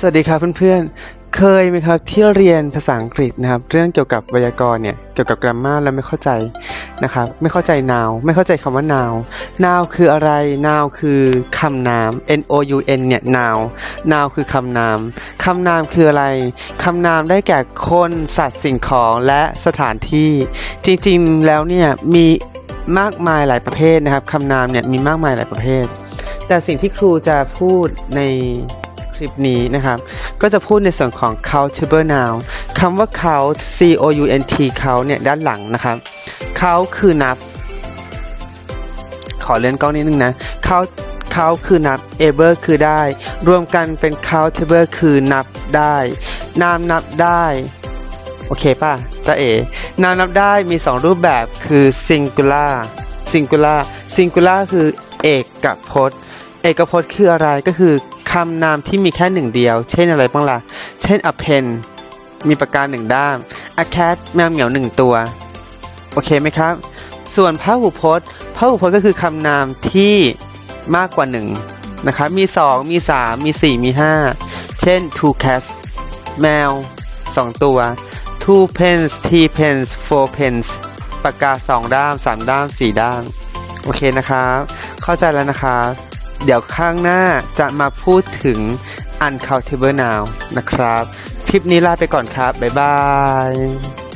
สวัสดีครับเพื่อนๆ เคยไหมครับที่เรียนภาษาอังกฤษนะครับ เรื่องเกี่ยวกับไวยากรณ์เนี่ยเกี่ยวกับ grammar แล้วไม่เข้าใจนะครับไม่เข้าใจ noun ไม่เข้าใจคำว่า noun noun คืออะไร noun คือคำนาม n o u n เนี่ย noun noun คือคำนามคำนามคืออะไรคำนามได้แก่คนสัตว์สิ่งของและสถานที่ จริงๆแล้วเนี่ยมีมากมายหลายประเภทนะครับคำนามเนี่ยมีมากมายหลายประเภท แต่สิ่งที่ครูจะพูดใน ลิปนี้นะครับ ก็จะพูดในส่วนของ countable noun คำว่า count c o u n t count เนี่ยด้านหลังนะครับ count คือนับ ขอเลื่อนกล้องนิดนึงนะ count count คือนับ able คือได้ รวมกันเป็น countable คือนับได้นามนับได้ โอเคป่ะจะเอ๋นามนับได้มี 2 รูปแบบคือ singular singular singular คือเอกกับพจน์ เอกพจน์คืออะไรก็คือ คำนามที่มีแค่หนึ่งเดียว เช่นอะไรบ้างล่ะ เช่น a pen มีปากกาหนึ่งด้าม a cat แมวเหมียวหนึ่งตัว โอเคไหมครับ ส่วนพหูพจน์พหูพจน์ก็คือคำนามที่มากกว่าหนึ่งนะครับมี 2 มี 3 มี 4 มี 5 เช่น two cats แมว 2 ตัว two pens three pens four pens ปากกา 2 ด้าม 3 ด้าม 4 ด้าม โอเคนะครับ เข้าใจแล้วนะครับ เดี๋ยวข้างหน้าจะมาพูดถึง uncountable Now นะครับ คลิปนี้ลาไปก่อนครับ บ๊ายบาย